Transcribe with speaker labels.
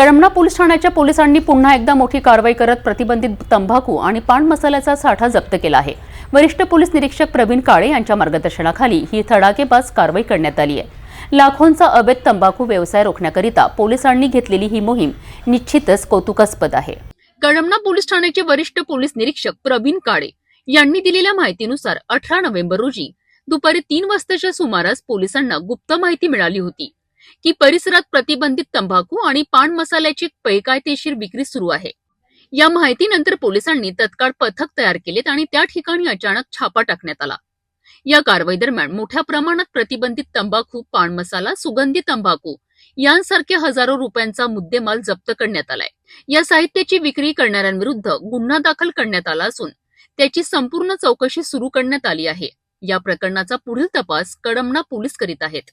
Speaker 1: Kalamna police ठाण्याच्या पोलिसांनी पुन्हा एकदा मोठी कारवाई करत प्रतिबंधित तंबाखू आणि पान मसाल्याचा साठा जप्त केला आहे. वरिष्ठ पोलीस निरीक्षक प्रवीण काळे यांच्या मार्गदर्शनाखाली ही थडाकेबाज कारवाई करण्यात आली आहे. लाखोंचा अवैध तंबाखू व्यवसाय रोखण्याकरिता पोलिसांनी घेतलेली ही मोहीम निश्चितच कौतुकास्पद आहे. कळमना पोलीस ठाण्याचे वरिष्ठ पोलीस निरीक्षक प्रवीण काळे यांनी दिलेल्या माहितीनुसार अठरा नोव्हेंबर रोजी दुपारी तीन वाजताच्या सुमारास पोलिसांना गुप्त माहिती मिळाली होती. की परिसरात प्रतिबंधित तंबाखू आणि पान मसाल्याची बेकायदेशीर विक्री सुरू आहे. या माहितीनंतर पोलिसांनी तत्काळ पथक तयार केलेत आणि त्या ठिकाणी अचानक छापा टाकण्यात आला. या कारवाई दरम्यान मोठ्या प्रमाणात प्रतिबंधित तंबाखू पान मसाला सुगंधी तंबाखू यांसारख्या हजारो रुपयांचा मुद्देमाल जप्त करण्यात आलाय. या साहित्याची विक्री करणाऱ्यांविरुद्ध गुन्हा दाखल करण्यात आला असून त्याची संपूर्ण चौकशी सुरू करण्यात आली आहे. या प्रकरणाचा पुढील तपास कडमना पोलीस करीत आहेत.